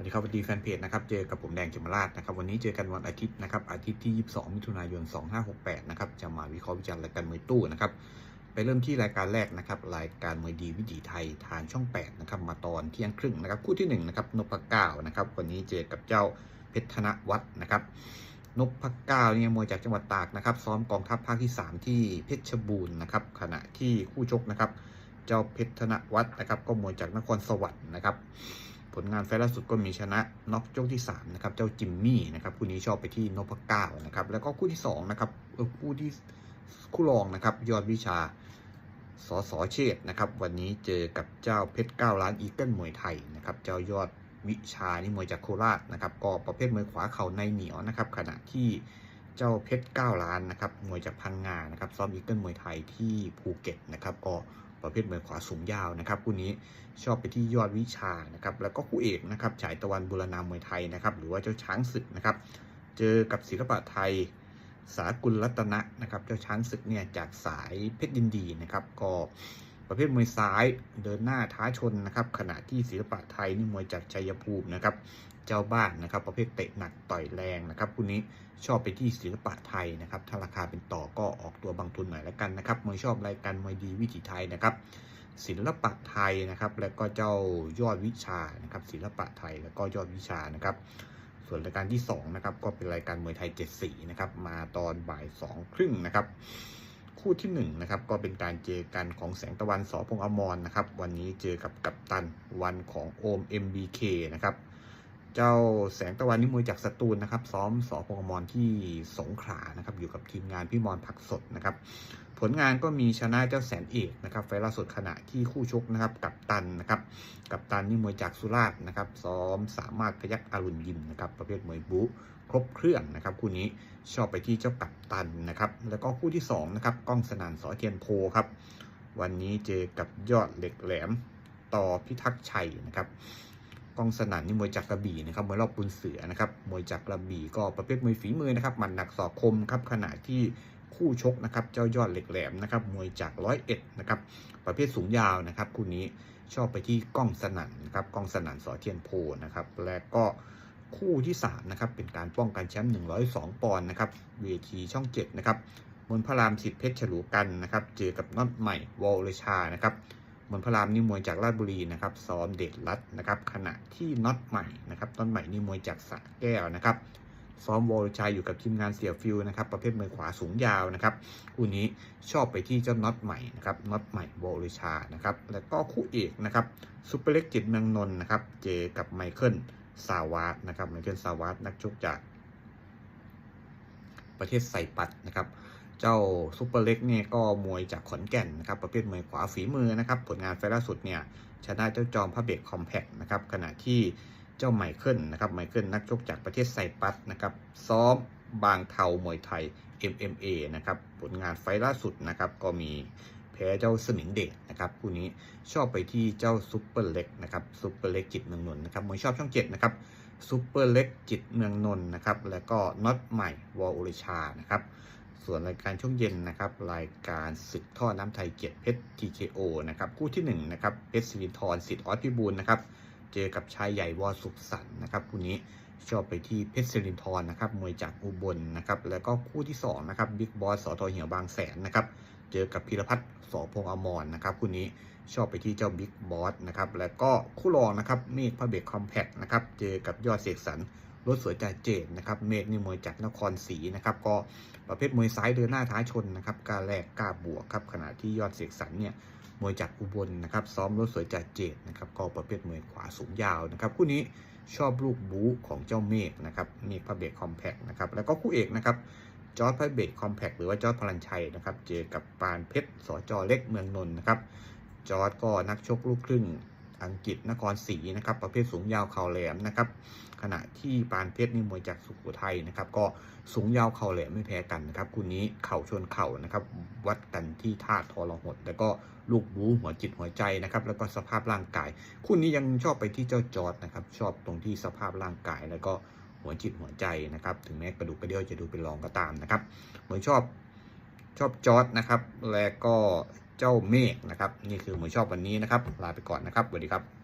วัสดีครับสวัสดีแฟนเพจนะครับ เจอกับผมแดงเจมราชนะครับ วันนี้เจอกันวันอาทิตย์นะครับ อาทิตย์ที่ 22 มิถุนายน 2568 นะครับ จะมาวิเคราะห์วิจารณ์รายการมวยตู้นะครับ ไปเริ่มที่รายการแรกนะครับ รายการมวยดีวิถีไทยทางช่อง 8 นะครับ มาตอนเที่ยงครึ่งนะครับ คู่ที่ 1 นะครับ นพเก้านะครับ วันนี้เจอกับเจ้าเพชรธนวัฒน์นะครับ นพเก้าเนี่ยมวยจากจังหวัดตากนะครับ ซ้อมกองทัพภาคที่ 3 ที่เพชรบูรณ์นะครับ ขณะที่คู่ชกนะครับ เจ้าเพชรธนวัฒน์นะครับ ก็มวยจากนครสวรรค์นะครับ ลงานไฟล์ล่าสุดก็มีชนะน็อกยกที่3นะครับเจ้าจิมมี่นะครับคู่นี้ชอบไปที่นพเก้านะครับแล้วก็คู่ที่2นะครับเออคู่ที่คู่รองนะครับยอดวิชาสสเชษนะครับวันนี้เจอกับเจ้าเพชรเก้าล้านอีเกิลมวยไทยนะครับเจ้ายอดวิชานี่มวยจากโคราชนะครับก็ประเภทมวยขวาเข่าในเหนียวนะครับขณะที่เจ้าเพชรเก้าล้านนะครับมวยจากพังงานะครับซ้อมอีเกิลมวยไทยที่ภูเก็ตนะครับก็ ประเภทมวยขวาสูงยาวนะครับคู่นี้ชอบไปที่ยอดวิชานะครับแล้วก็คู่เอกนะครับฉายตะวันบุรณามวยไทยนะครับหรือว่าเจ้าช้างศึกนะครับเจอกับศิลปะไทยสากุลรัตนะนะครับเจ้าช้างศึกเนี่ยจากสายเพชรยินดีนะครับก็ ประเภทมวยซ้ายเดินหน้าท้าชนนะครับ ขณะที่ศิลปะไทยนี่มวยจากชัยภูมินะครับ เจ้าบ้านนะครับ ประเภทเตะหนักต่อยแรงนะครับคู่นี้ชอบไปที่ศิลปะไทยนะครับ ถ้าราคาเป็นต่อก็ออกตัวบางทุนหน่อยแล้วกันนะครับมวยชอบรายการมวยดีวิถีไทยนะครับ ศิลปะไทยนะครับ แล้วก็เจ้ายอดวิชานะครับ ศิลปะไทยแล้วก็ยอดวิชานะครับ ส่วนรายการที่2นะครับก็เป็นรายการมวยไทย7สีนะครับมาตอนบ่าย2ครึ่งนะครับ คู่ที่1นะครับก็เป็นการเจอกันของแสงตะวันสอพงอมรนะครับ วันนี้เจอกับกัปตันวันของโอม MBK นะครับ เจ้าแสงตะวันนี่มวยจากสตูลนะครับ ซ้อมสอพงษ์อมรที่สงขลานะครับ อยู่กับทีมงานพี่มอนผักสดนะครับ ผลงานก็มีชนะเจ้าแสนเอกนะครับไฟล่าสุดขณะที่คู่ชกนะครับ กับตันนะครับ กับตันนี่มวยจากสุราษฎร์นะครับ ซ้อมสามารถพยักอรุณยิมนะครับ ประเภทมวยบู๊ครบเครื่องนะครับคู่นี้ชอบไปที่เจ้ากับตันนะครับ แล้วก็คู่ที่สองนะครับก้องสนานสอเทียนโพครับ วันนี้เจอกับยอดเหล็กแหลมต่อพิทักษ์ชัยนะครับ กองสนั่นนี่มวยจากกระบี่นะครับมวยรอบปุนเสือนะครับมวยจากกระบี่ก็ประเภทมวยฝีมือนะครับมันหนักศอกคมครับขณะที่คู่ชกนะครับเจ้ายอดเหล็กแหลมนะครับมวยจากร้อยเอ็ดนะครับประเภทสูงยาวนะครับคู่นี้ชอบไปที่กล้องสนั่นนะครับกล้องสนั่นสอเทียนโพนะครับและก็คู่ที่3นะครับเป็นการป้องกันแชมป์102 ปอนด์นะครับเวทีช่อง7นะครับมนพระรามสิทธิเพชรฉลูกันนะครับเจอกับน็อตใหม่วอลเลชานะครับ มนพระรามนี่มวยจากราชบุรีนะครับซ้อมเด็ดรัดนะครับขณะที่น็อตใหม่นะครับน็อตใหม่นี่มวยจากสระแก้วนะครับซ้อมวอลชัยอยู่กับทีมงานเสียฟิวนะครับประเภทมวยขวาสูงยาวนะครับคู่นี้ชอบไปที่เจ้าน็อตใหม่นะครับน็อตใหม่วอลชานะครับแล้วก็คู่เอกนะครับซุปเปอร์เล็กจิตเมืองนนท์นะครับเจกับไมเคิลซาวาสนะครับไมเคิลซาวาสนักชกจากประเทศไซปัสนะครับ เจ้าซุปเปอร์เล็กเนี่ยก็มวยจากขอนแก่นนะครับประเภทมวยขวาฝีมือนะครับผลงานไฟล์ล่าสุดเนี่ยชนะเจ้าจอมพระเบกคอมแพคนะครับขณะที่เจ้าไมเคิลนะครับไมเคิลนักชกจากประเทศไซปัสนะครับซ้อมบางเทามวยไทย MMA นะครับผลงานไฟล์ล่าสุดนะครับก็มีแพ้เจ้าสมิงเดชนะครับคู่นี้ชอบไปที่เจ้าซุปเปอร์เล็กนะครับซุปเปอร์เล็กจิตเมืองนนท์นะครับมวยชอบช่องเจ็ดนะครับซุปเปอร์เล็กจิตเมืองนนท์นะครับแล้วก็น็อตใหม่วอลโอริชานะครับ ส่วนรายการช่วงเย็นนะครับ รายการศึกท่อน้ำไทยเกียรติเพชร TKO นะครับคู่ที่1นะครับเพชรสิรินทรสิทธิ์ออสพิบูลนะครับเจอกับชายใหญ่วอสุขสันนะครับคู่นี้ชอบไปที่เพชรสิรินทรนะครับมวยจากอุบลนะครับแล้วก็คู่ที่2นะครับบิ๊กบอสสอทอเหี่ยวบางแสนนะครับเจอกับพิรพัฒน์สอพงษ์อมรนะครับคู่นี้ชอบไปที่เจ้าบิ๊กบอสนะครับแล้วก็คู่รองนะครับเมฆพระเบรกคอมแพคนะครับเจอกับยอดเสกสรร รถสวยจ่าเจดนะครับเมฆนี่มวยจากนครศรีนะครับก็ประเภทมวยซ้ายเดินหน้าท้าชนนะครับกล้าแรกกล้าบวกครับขณะที่ยอดเสกสรรเนี่ยมวยจากอุบลนะครับซ้อมรถสวยจ่าเจดนะครับก็ประเภทมวยขวาสูงยาวนะครับคู่นี้ชอบลูกบู๊ของเจ้าเมฆนะครับเมฆพระเบรกคอมแพคนะครับแล้วก็คู่เอกนะครับจอร์ดพระเบรกคอมแพคหรือว่าจอร์ดพลันชัยนะครับเจอกับปานเพชรสจเล็กเมืองนนท์นะครับจอร์ดก็นักชกลูกครึ่ง อังกฤษนครศรีนะครับ ประเภทสูงยาวเข่าแหลมนะครับ ขณะที่ปานเพชรนี่มวยจากสุโขทัยนะครับ ก็สูงยาวเข่าแหลมไม่แพ้กันนะครับคู่นี้เข่าชนเข่านะครับ วัดกันที่ท่าทอรหดแล้วก็ลูกบูหัวจิตหัวใจนะครับ แล้วก็สภาพร่างกายคู่นี้ยังชอบไปที่เจ้าจอร์ดนะครับ ชอบตรงที่สภาพร่างกายแล้วก็หัวจิตหัวใจนะครับ ถึงแม้กระดูกกระเดี่ยวจะดูเป็นรองก็ตามนะครับเหมือนชอบชอบจอร์ดนะครับ และก็ เจ้าเมฆนะครับ นี่คือหมือชอบวันนี้นะครับ ลาไปก่อนนะครับสวัสดีครับ